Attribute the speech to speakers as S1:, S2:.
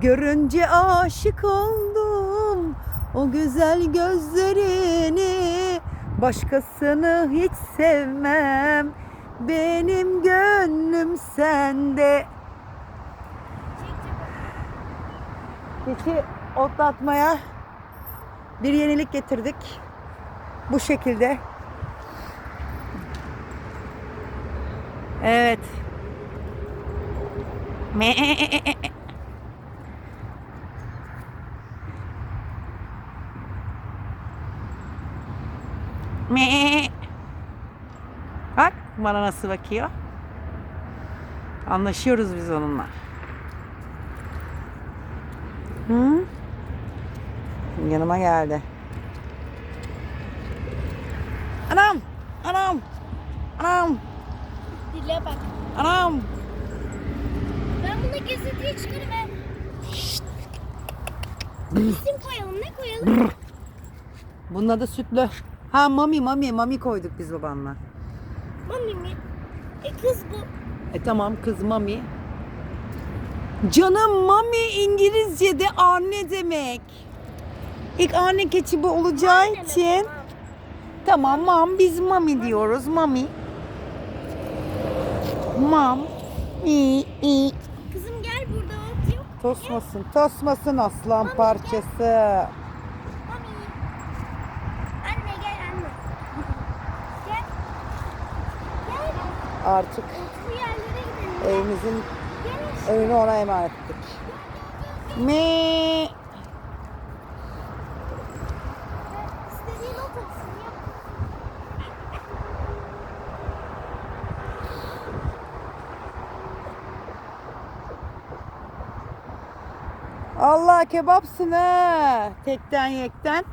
S1: Görünce aşık oldum o güzel gözlerini Başkasını hiç sevmem Benim gönlüm sende Keçi otlatmaya bir yenilik getirdik. Bu şekilde. Evet. Me Bak bana nasıl bakıyor. Anlaşıyoruz biz onunla. Hı? Yanıma geldi. Anam! Anam! Anam!
S2: Dile bak.
S1: Anam!
S2: Ben bunu gezintiye çıkarım he. İsim koyalım ne koyalım?
S1: Bunun adı sütlü. Ha mami mami mami koyduk biz babanla.
S2: Mami mi? E kız bu.
S1: E tamam kız mami. Canım mami İngilizce'de anne demek. İlk anne keçi bu olacağı
S2: Aynen öyle,
S1: için.
S2: tamam.
S1: Mam biz mami diyoruz mami. Mam. İyi iyi.
S2: Kızım gel burada ot yok.
S1: Tosmasın tosmasın aslan parçası.
S2: Mami. Anne gel anne. Gel. Gel.
S1: Artık evimizin önünü ona emanet ettik. Me. Allah kebapsın ha. Tekten yekten.